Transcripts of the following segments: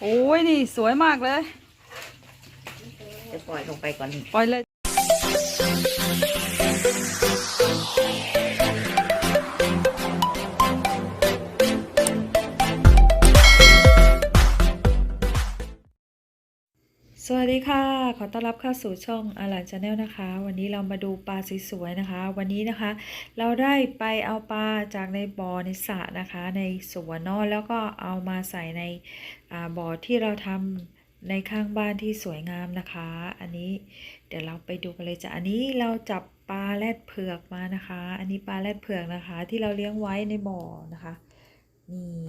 โอ้ยนี่สวยมากเลย จะปล่อยลงไปก่อน ปล่อยเลย สวัสดีค่ะ ขอต้อนรับเข้าสู่ช่องอาลานชาแนลนะคะ วันนี้เรามาดูปลาสวยๆนะคะ วันนี้นะคะ เราได้ไปเอาปลาจากในบ่อในสระนะคะ ในสวนนอแล้วก็เอามาใส่ในอ่าบ่อที่เราทำในข้างบ้านที่สวยงามนะคะ อันนี้เดี๋ยวเราไปดูกันเลยจ้ะ อันนี้เราจับปลาแรดเผือกมานะคะ อันนี้ปลาแรดเผือกนะคะ ที่เราเลี้ยงไว้ในบ่อนะคะ นี่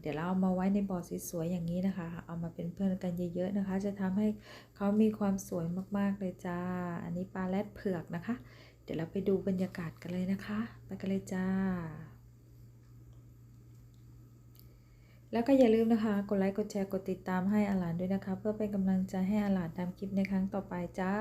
เดี๋ยวเราเอามาไว้ในบ่อสวยๆอย่างนี้นะคะ เอามาเป็นเพื่อนกันเยอะๆนะคะ จะทำให้เขามีความสวยมากๆเลยจ้า อันนี้ปลาแรดเผือกนะคะ เดี๋ยวเราไปดูบรรยากาศกันเลยนะคะ ไปกันเลยจ้า แล้วก็อย่าลืมนะคะ กดไลค์ กดแชร์ กดติดตามให้อาหลานด้วยนะคะ เพื่อเป็นกำลังใจให้อาหลานทำคลิปในครั้งต่อไปจ้า